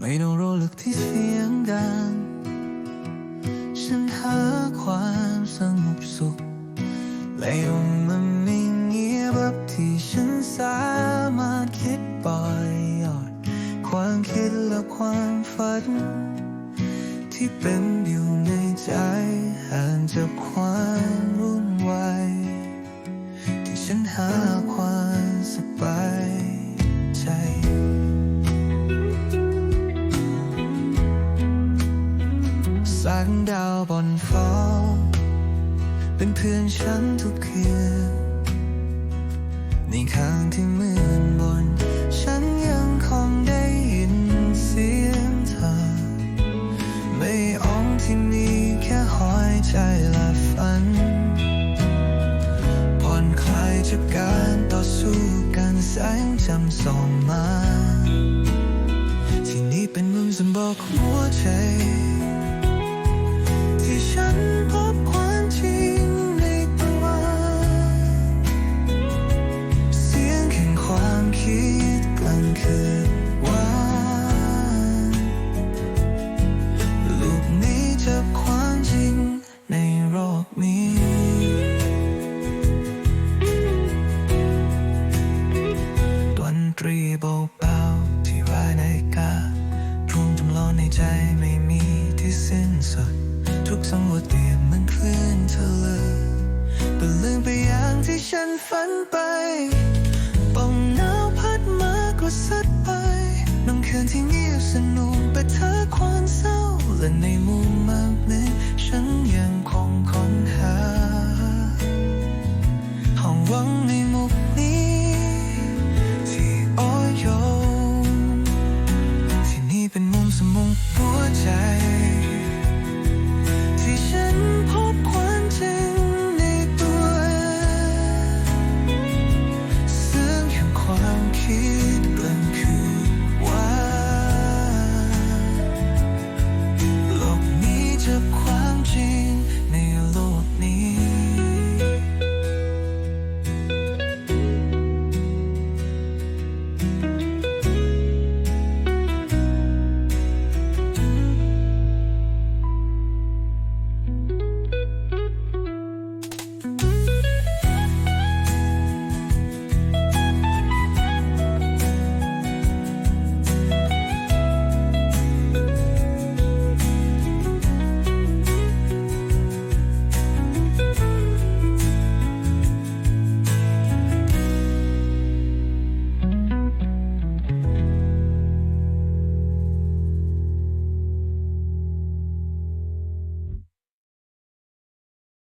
ไม่ต้องรอลึกที่เสียงดัง ฉันหาความสงบสุขและยังมันไม่เงียบแบบที่ฉันสามารถคิดปล่อยยอดความคิดและความฝัน ที่เป็นอยู่ในใจห่างจากความวุ่นวายที่ฉันหา แสงดาวบนฟ้า เป็นเพื่อนฉันทุกคืน ในข้างที่มืดมน ฉันยังคงได้ยินเสียงเธอ ไม่อ้องที่มีแค่หอยใจและฝัน ผ่อนคลายจากการต่อสู้กันแสงจำส่องมา ที่นี่เป็นมุมสมบอกหัวใจ รีเบาๆที่ว่านาฬิกาพรุ่งจำลองในใจไม่มีที่สิ้นสุด ทุกสังหวเตียนเหมันคลื่นทะเลเป็นลืมไปอย่างที่ฉันฝันไปปองหนาวพัดมากว่าสัดไปน้ำคืนที่เงียบสนุกไปเธอความเศร้าและในมุมมากนี้ฉันยังคงค